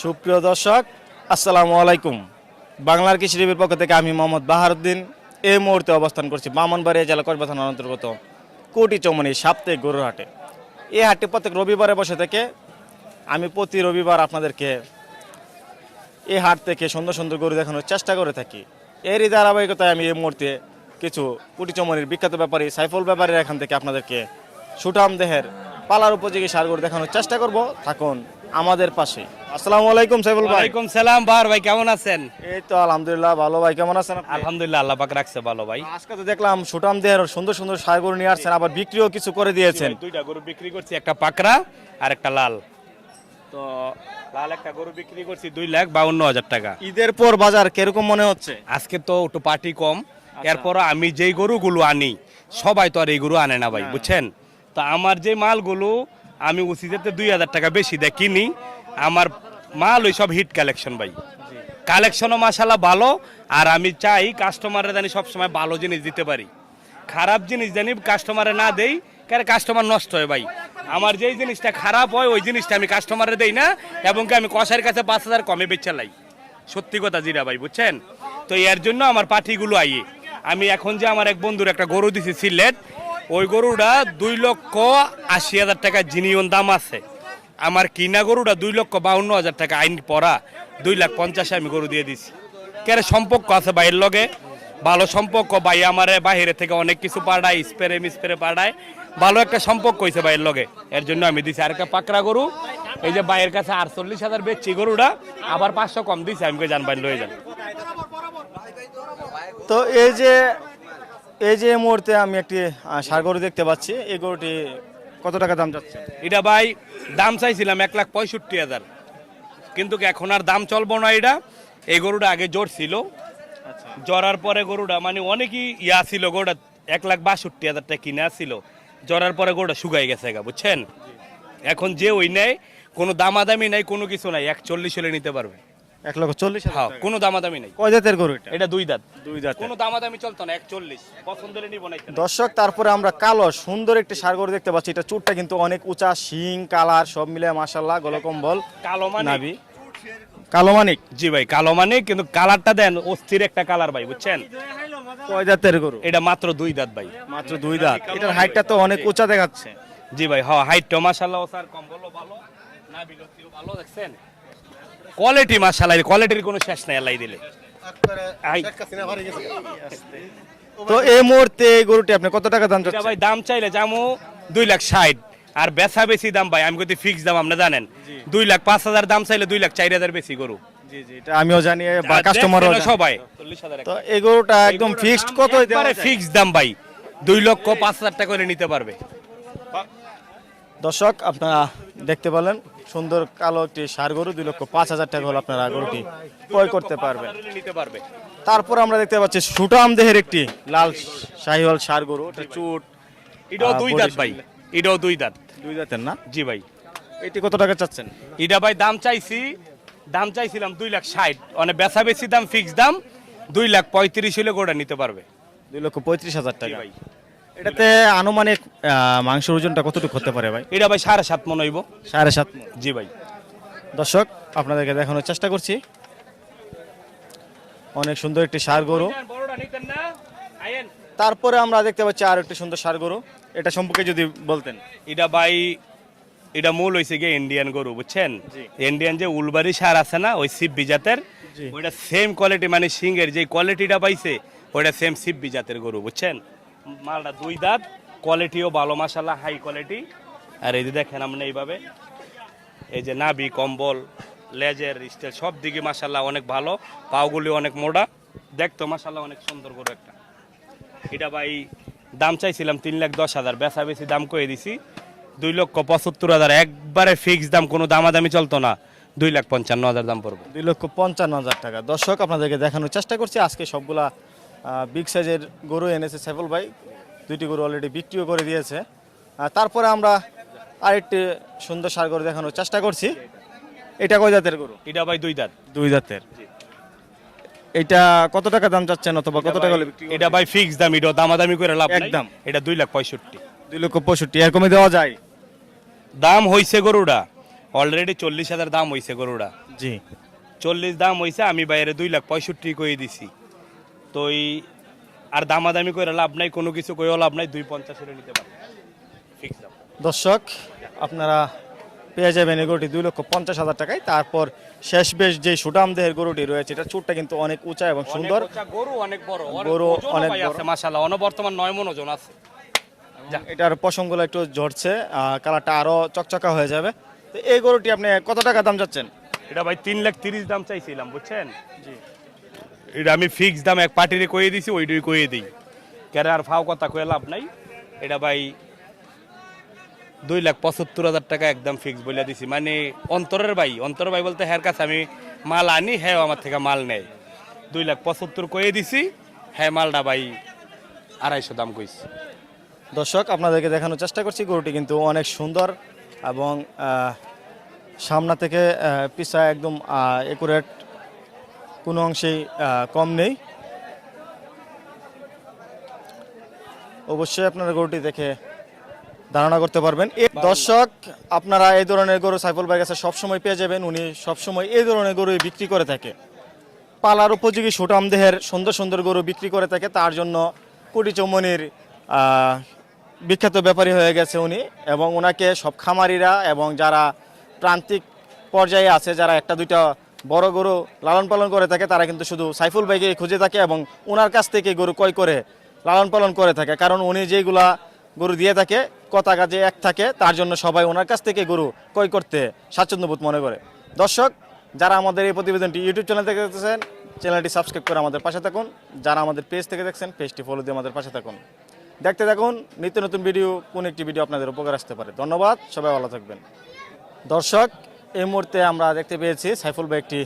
সুপ্রিয় দর্শক, আসসালামু আলাইকুম। বাংলার কৃষি টিভির পক্ষ থেকে আমি মোহাম্মদ বাহারুদ্দিন। এই মুহূর্তে অবস্থান করছি বামনবাড়িয়া জেলা কসবা অন্তর্গত কোটি চৌমনি সাপ্তাহিক গরুর হাটে। এই হাটটি প্রত্যেক রবিবারে বসে থেকে আমি প্রতি রবিবার আপনাদেরকে এই হাট থেকে সুন্দর সুন্দর গরু দেখানোর চেষ্টা করে থাকি। এরই ধারাবাহিকতায় আমি এই মুহূর্তে কিছু কুটি চৌমনির বিখ্যাত ব্যাপারী সাইফুল ব্যাপারীর এখান থেকে আপনাদেরকে সুঠাম দেহের পালার উপযোগী সার গরু দেখানোর চেষ্টা করব। থাকুন আমাদের পাশে। আসসালামু আলাইকুম সাইফুল ভাই। ওয়ালাইকুম সালাম বাহার ভাই কেমন আছেন? এই তো আলহামদুলিল্লাহ ভালো ভাই কেমন আছেন আপনি? আলহামদুলিল্লাহ আল্লাহ পাক রাখছে ভালো ভাই। আজকে তো দেখলাম সুঠাম দেহের সুন্দর সুন্দর সার গরু নিয়ে আসছেন আবার বিক্রিও কিছু করে দিয়েছেন। দুইটা গরু বিক্রি করছি একটা পাকড়া আর একটা লাল। তো লাল একটা গরু বিক্রি করছি দুই লাখ বাউন্ন হাজার টাকা। ঈদের পর বাজার কীরকম মনে হচ্ছে? আজকে তো একটু পার্টি কম। এরপর আমি যেই গরুগুলো আনি সবাই তো আর এই গরু আনে না ভাই বুঝছেন? তো আমার যে মালগুলো আমি উচিতে দুই হাজার টাকা বেশি দেয় কিনি আমার মাল ওই সব হিট কালেকশন ভাই। কালেকশনও মাসালা ভালো, আর আমি চাই কাস্টমাররা জানি সবসময় ভালো জিনিস দিতে পারি। খারাপ জিনিস জানি কাস্টমারে না দেই, কারণ কাস্টমার নষ্ট হয় ভাই। আমার যেই জিনিসটা খারাপ হয়, ওই জিনিসটা আমি কাস্টমারে দেই না, এবং কি আমি কষার কাছে পাঁচ হাজার কমে বেচালাই সত্যি কথা জিরা ভাই, বুঝছেন? তো এর জন্য আমার পাঠিগুলো আইয়ে। আমি এখন যে আমার এক বন্ধুর একটা গরু দিছি সিলেট, ওই গরুটা দুই লক্ষ আশি হাজার টাকা জিনিয়ন দাম আছে। আমার কিনা গরুটা দুই লক্ষ বাউন্ন হাজার টাকা আইন পড়া, দুই লাখ পঞ্চাশে আমি গরু দিয়ে দিছি। কেন সম্পর্ক আছে ভাইয়ের লগে? ভালো সম্পর্ক, ভাই আমার বাইরে থেকে অনেক কিছু পাঠায়, স্প্রে মিস্প্রে পাঠায়। ভালো একটা সম্পর্ক হয়েছে ভাইয়ের লগে, এর জন্য আমি দিছি। আর একটা পাকড়া গরু, এই যে ভাইয়ের কাছে আটচল্লিশ হাজার বেচছি গরুটা, আবার পাঁচশো কম দিছি, আমি যান ভাই লয়ে যান। তো এই যে এই যে মুহূর্তে আমি একটি ষাঁড় গরু দেখতে পাচ্ছি, এই গরুটি কত টাকা দাম যাচ্ছে? এটা ভাই দাম চাইছিলাম এক লাখ পঁয়ষট্টি হাজার। কিন্তু এখন আর দাম চলবো না এটা। এই গরুটা আগে জ্বর ছিল। জ্বরার পরে গরুটা মানে অনেকই ইয়া ছিল গরুটা এক লাখ বাষট্টি হাজার টাকা কিনে ছিল। জ্বরার পরে গরুটা শুকাই গেছে গা বুঝছেন? এখন যে ওই নেয় কোনো দামাদামি নাই কোনো কিছু নাই এক চল্লিশ হলে নিতে পারবে। এক লক্ষ চল্লিশ হ্যাঁ। কোনো দামাদামি নাই। কয় জাতের গরু এটা? এটা দুই দাঁত দুই দাঁত কোনো দামাদামি চলতো না এক পছন্দ হলে নিবো না দর্শক তারপরে আমরা কালো সুন্দর একটি ষাঁড় গরু দেখতে পাচ্ছি। এটা চুটটা কিন্তু অনেক উঁচা শিং কালার সব মিলে মাসাল্লাহ গলকম্বল। কালো কালো মানিক? জি ভাই কালো মানে কিন্তু কালারটা দেন অস্থির একটা কালার ভাই বুঝছেন? কয় জাতের গরু? এটা মাত্র দুই দাঁত ভাই। মাত্র দুই দাঁত এটার হাইটটা তো অনেক উঁচা দেখাচ্ছে। জি ভাই হ্যাঁ হাইট মাশাআল্লাহ স্যার কম্বলও ভালো না বিলতিও ভালো দেখছেন? কোয়ালিটি মাশাআল্লাহ কোয়ালিটির কোনো শেষ নাই আল্লাহ দিলে। তো এই মুহূর্তে এই গরুটি আপনি কত টাকা দাম চাচ্ছেন? ভাই দাম চাইলে জামু দুই লাখ ষাট। আর বেচা বেশি দাম ভাই আমি কিন্তু ফিক্স দাম আপনি জানেন। দুই লাখ পাঁচ হাজার দাম চাইলে দুই লাখ চার হাজার বেশি গরু। জি জি এটা আমিও জানি বা কাস্টমারও সবাই। তো এই গরুটা একদম ফিক্সড কত ফিক্স দাম ভাই দুই লক্ষ পাঁচ হাজার টাকা করে নিতে পারবে। দর্শক আপনারা দেখতে পেলেন সুন্দর কালো একটি সার গরু দুই লক্ষ পাঁচ হাজার টাকা হলে আপনারা গরুটি ক্রয় করতে পারবেন। নিতে পারবে তারপর আমরা দেখতে পাচ্ছি সুটাম দেহের একটি লাল শাহিওয়াল সার গরু এটা চুট। এটাও দুই দাঁত ভাই। এটাও দুই দাঁত। দুই দাঁতের না? জি ভাই। এটি কত টাকা চাচ্ছেন? এটা ভাই দাম চাইছি দাম চাইছিলাম দুই লাখ ষাট। মানে বেচা বেশি দাম ফিক্স দাম দুই লাখ পঁয়ত্রিশ হলে গোটা নিতে পারবে। দুই লক্ষ পঁয়ত্রিশ হাজার টাকা। ভাই। এটাতে আনুমানিক মাংসের ওজনটা কতটুকু হতে পারে ভাই? এটা ভাই সাড়ে সাত মন হইব। সাড়ে সাত। জি ভাই। দর্শক আপনাদেরকে দেখানোর চেষ্টা করছি। অনেক সুন্দর একটি সার গরু। তারপরে আমরা দেখতে পাচ্ছি আর একটি সুন্দর সার গরু। এটা সম্পর্কে যদি বলতেন। এটা ভাই এটা মূল হয়েছে গিয়ে ইন্ডিয়ান গরু বুঝছেন? ইন্ডিয়ান যে উলবারি সার আছে না ওই সিপ জাতের জি। ওইটা সেম কোয়ালিটি মানে সিংয়ের যে কোয়ালিটিটা পাইছে ওইটা সেম সিপ জাতের গরু বুঝছেন? মালটা দুই দাঁত কোয়ালিটিও ভালো মাসাল্লাহ হাই কোয়ালিটি আর এই যে দেখেন আপনি এইভাবে, এই যে নাভি, কম্বল লেজের স্টাইল সব দিকে মাসাল্লাহ অনেক ভালো পাওগুলি অনেক মোটা। দেখতো মাসাল্লাহ অনেক সুন্দর করে একটা। এটা ভাই, দাম চাইছিলাম তিন লাখ দশ হাজার, বেচা বেশি দাম করে দিছি। দুই লক্ষ পঁচাত্তর হাজার, একবারে ফিক্স দাম, কোনো দামাদামি চলতো না। দুই লাখ পঞ্চান্ন হাজার দাম পড়ব। দুই লক্ষ পঞ্চান্ন হাজার টাকা। দর্শক, আপনাদেরকে দেখানোর চেষ্টা করছি, আজকে সবগুলা বিগ সাইজের গরু এনেছে সাইফুল ভাই। দুইটি গরু অলরেডি বিক্রিও করে দিয়েছে। তারপরে আমরা আরেকটি সুন্দর সার গরু দেখানোর চেষ্টা করছি। এটা কয় জাতের গরু? এটা ভাই দুই দাঁত দুই জাতের। এটা কত টাকা দাম চাচ্ছেন অথবা কত টাকা এটা ভাই ফিক্স দাম এটা দামাদামি করে লাভ একদম একদম। এটা দুই লাখ পঁয়ষট্টি। দুই লক্ষ পঁয়ষট্টি এর কমে দেওয়া যায়? দাম হইছে গরুটা। অলরেডি চল্লিশ হাজার দাম হয়েছে গরুটা। জি। চল্লিশ দাম হয়েছে আমি বাইরে দুই লাখ পঁয়ষট্টি করে দিছি। তো এই আর দামাদামি করে লাভ নাই কোনো কিছু করেও লাভ নাই দুই পঞ্চাশ করে নিতে পারব। ফিক্স দাম। দর্শক আপনারা পেয়ে যাবেন এই গরুটি দুই লক্ষ পঞ্চাশ হাজার টাকায়। তারপর শেষ বেশ যে সুটাম দেহের গরুটি রয়েছে এটা চুটটা কিন্তু অনেক উঁচা এবং সুন্দর। গরু অনেক বড় গরু অনেক বড়। আছে মাশাআল্লাহ। অন বর্তমান নয় মন ওজন আছে। এটার পশমগুলো একটু ঝরছে কালারটা আরও চকচকা হয়ে যাবে। তো এই গরুটি আপনি কত টাকা দাম যাচ্ছেন এটা ভাই তিন লাখ তিরিশ দাম চাইছিলাম বুঝছেন? এটা আমি ফিক্স দাম এক পার্টিরে কয়ে দিছি, ওইটাই কয়ে দিই। কেন আর ফাও কথা কয়ে লাভ নাই। এটা ভাই দুই লাখ পঁচাত্তর হাজার টাকা একদম ফিক্স বলে দিছি। মানে অন্তরের ভাই অন্তরের ভাই বলতে হ্যার কাছে আমি মাল আনি হ্যাঁ আমার থেকে মাল নেয়। দুই লাখ পঁচাত্তর কয়ে দিছি হ্যাঁ মালটা ভাই আড়াইশো দাম কইছি। দর্শক, আপনাদেরকে দেখানোর চেষ্টা করছি, গরুটি কিন্তু অনেক সুন্দর এবং সামনা থেকে পিছা একদম একুরেট কোনো অংশেই কম নেই। অবশ্যই আপনারা গরুটি দেখে ধারণা করতে পারবেন। এ দর্শক আপনারা এই ধরনের গরু সাইফুল ভাইয়ের কাছে সবসময় পেয়ে যাবেন। উনি সবসময় এই ধরনের গরু বিক্রি করে থাকে। পালার উপযোগী সুটাম দেহের সুন্দর সুন্দর গরু বিক্রি করে থাকে। তার জন্য কুটি চৌমনির বিখ্যাত ব্যাপারী হয়ে গেছে উনি এবং ওনাকে সব খামারিরা এবং যারা প্রান্তিক পর্যায়ে আছে যারা একটা দুইটা বড় গরু লালন পালন করে থাকে, তারা কিন্তু শুধু সাইফুল ভাইকে খুঁজে থাকে এবং ওনার কাছ থেকে গরু ক্রয় করে লালন পালন করে থাকে। কারণ উনি যেগুলা গরু দিয়ে থাকে, কথা কাজে এক থাকে, তার জন্য সবাই ওনার কাছ থেকে গরু ক্রয় করতে স্বাচ্ছন্দ্যবোধ মনে করে। দর্শক, যারা আমাদের এই প্রতিবেদনটি ইউটিউব চ্যানেল থেকে দেখতেছেন, চ্যানেলটি সাবস্ক্রাইব করে আমাদের পাশে থাকুন। যারা আমাদের পেজ থেকে দেখছেন, পেজটি ফলো দিয়ে আমাদের পাশে থাকুন। দেখতে থাকুন, নিত্য নতুন ভিডিও, কোন একটি ভিডিও আপনাদের উপকার আসতে পারে। ধন্যবাদ, সবাই ভালো থাকবেন। দর্শক এই মুহূর্তে আমরা দেখতে পেয়েছি সাইফুল ভাই একটি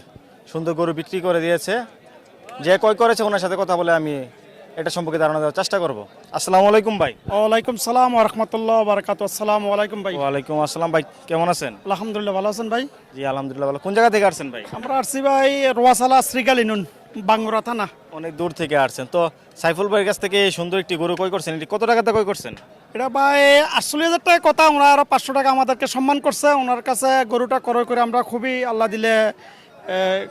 সুন্দর গরু বিক্রি করে দিয়েছে। যে কয় করেছে ওনার সাথে কথা বলে আমি এটা সম্পর্কে ধারণা দেওয়ার চেষ্টা করব। আসসালামু আলাইকুম ভাই। ওয়ালাইকুম সালাম রহমতুল্লাহ বারকাত আসসালাম ওয়ালাইকুম ভাই। ওয়ালাইকুম আসসালাম ভাই কেমন আছেন? আলহামদুলিল্লাহ ভালো আছেন ভাই? জি আলহামদুলিল্লাহ ভালো। কোন জায়গা থেকে আসছেন ভাই? আমরা আসছি ভাই রোয়াসালা শ্রীকালিনুন বাঙ্গুরা থানা। অনেক দূর থেকে আসছেন। তো সাইফুল ভাইয়ের কাছ থেকে সুন্দর একটি গরু কয় করছেন এটি কত টাকাতে কয় করছেন? এটা ভাই আটচল্লিশ হাজার টাকা কথা ওনার আরও পাঁচশো টাকা আমাদেরকে সম্মান করছে। ওনার কাছে গরুটা ক্রয় করে আমরা খুবই আল্লাহ দিলে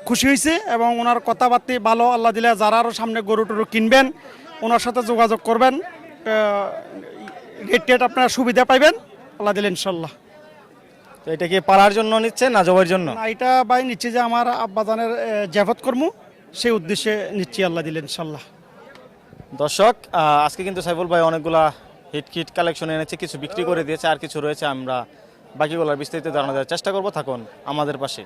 খুশি হয়েছি এবং ওনার কথাবার্তি ভালো আল্লাহ দিলে যারা আরও সামনে গরু টরু কিনবেন ওনার সাথে যোগাযোগ করবেন রেট টেট আপনারা সুবিধা পাইবেন আল্লাহ দিলে ইনশাল্লাহ। তো এটা কি পালার জন্য নিচ্ছে না জবের জন্য? না, এটা ভাই নিচ্ছি যে আমার আব্বাজানের জাফত কর্ম সেই উদ্দেশ্যে নিচ্ছি আল্লাহ দিলে ইনশাল্লাহ। দর্শক আজকে কিন্তু সাইফুল ভাই অনেকগুলা হিট কিট কালেকশন এনেছে, কিছু বিক্রি করে দিয়েছে, আর কিছু রয়েছে, আমরা বাকিগুলোর বিস্তারিত জানা দেওয়ার চেষ্টা করব। থাকুন আমাদের পাশে।